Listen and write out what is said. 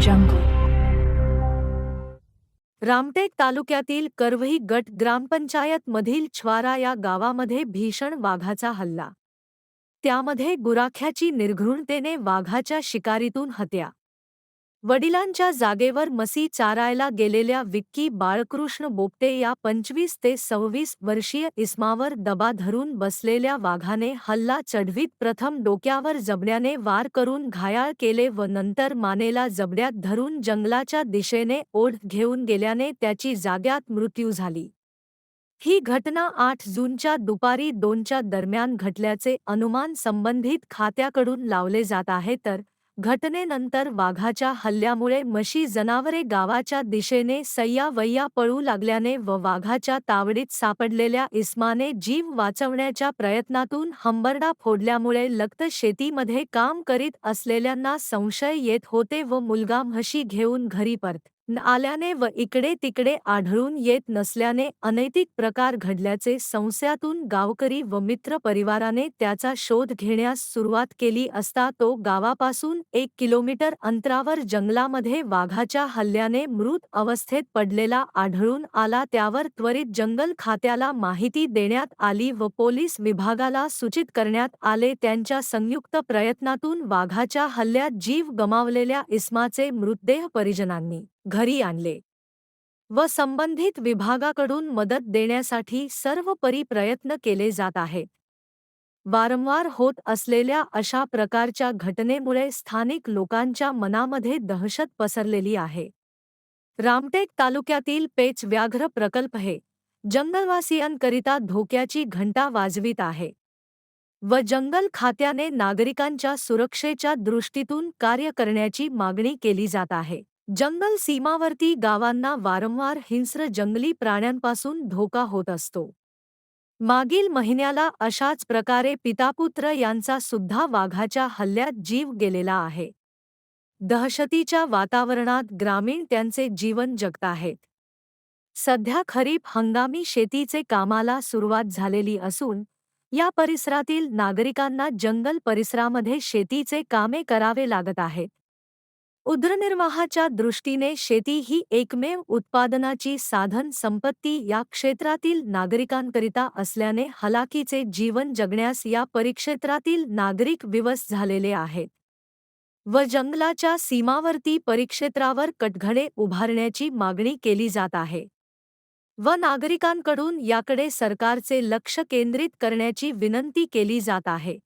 जंगल रामटेक तालुक्यातील करवही गट ग्रामपंचायत मधील छ्वारा या गावामध्ये भीषण वाघाचा हल्ला. त्यामध्ये गुराख्याची निर्घृणतेने वाघाच्या शिकारीतून हत्या. वडिलांच्या जागेवर मसी चारायला गेलेल्या विक्की बाळकृष्ण बोपटे या पंचवीस ते सव्वीस वर्षीय इस्मावर दबा धरून बसलेल्या वाघाने हल्ला चढवीत प्रथम डोक्यावर जबड्याने वार करून घायाळ केले व नंतर मानेला जबड्यात धरून जंगलाच्या दिशेने ओढ घेऊन गेल्याने त्याची जाग्यात मृत्यू झाली. ही घटना आठ जूनच्या दुपारी दोनच्या दरम्यान घटल्याचे अनुमान संबंधित खात्याकडून लावले जात आहे तर घटनेनंतर वाघाच्या हल्ल्यामुळे म्हशी जनावरे गावाच्या दिशेने सय्या पळू लागल्याने व वाघाच्या तावडीत सापडलेल्या इस्माने जीव वाचवण्याच्या प्रयत्नातून हंबरडा फोडल्यामुळे लक्त शेतीमध्ये काम करीत असलेल्यांना संशय येत होते व मुलगा म्हशी घेऊन घरी परत आल्याने व इकडे तिकडे आढळून येत नसल्याने अनैतिक प्रकार घडल्याचे संशयातून गावकरी व मित्र परिवाराने त्याचा शोध घेण्यास सुरुवात केली असता तो गावापासून एक किलोमीटर अंतरावर जंगलामध्ये वाघाच्या हल्ल्याने मृत अवस्थेत पडलेला आढळून आला. त्यावर त्वरित जंगल खात्याला माहिती देण्यात आली व पोलीस विभागाला सूचित करण्यात आले. त्यांच्या संयुक्त प्रयत्नातून वाघाच्या हल्ल्यात जीव गमावलेल्या इस्माचे मृतदेह परिजनांनी घरी आणले व संबंधित विभागाकडून मदत देण्यासाठी सर्वपरी प्रयत्न केले जात आहेत. वारंवार होत असलेल्या अशा प्रकारच्या घटनेमुळे स्थानिक लोकांच्या मनामध्ये दहशत पसरलेली आहे. रामटेक तालुक्यातील पेच व्याघ्र प्रकल्प हे जंगलवासियांकरिता धोक्याची घंटा वाजवित आहे व जंगल खात्याने नागरिकांच्या सुरक्षेच्या दृष्टीतून कार्य करण्याची मागणी केली जात आहे. जंगल सीमावर्ती गावांना वारंवार हिंस्र जंगली प्राण्यांपासून धोका होत असतो. मागील महिन्याला अशाच प्रकारे पितापुत्र यांचा सुद्धा वाघाच्या हल्ल्यात जीव गेलेला आहे. दहशतीच्या वातावरणात ग्रामीण त्यांचे जीवन जगताहेत सध्या खरीप हंगामी शेतीचे कामाला सुरुवात झालेली असून या परिसरातील नागरिकांना जंगल परिसरामध्ये शेतीचे कामे करावे लागत आहेत. उदरनिर्वाहाच्या दृष्टीने शेती ही एकमेव उत्पादनाची साधन संपत्ती या क्षेत्रातील नागरिकांकरिता असल्याने हलाकीचे जीवन जगण्यास या परिक्षेत्रातील नागरिक विवस झालेले आहेत. व जंगलाच्या सीमावर्ती परिक्षेत्रावर कटघडे उभारण्याची मागणी केली जात आहे. व नागरिकांकडून याकडे सरकारचे लक्ष केंद्रित करण्याची विनंती केली जात आहे.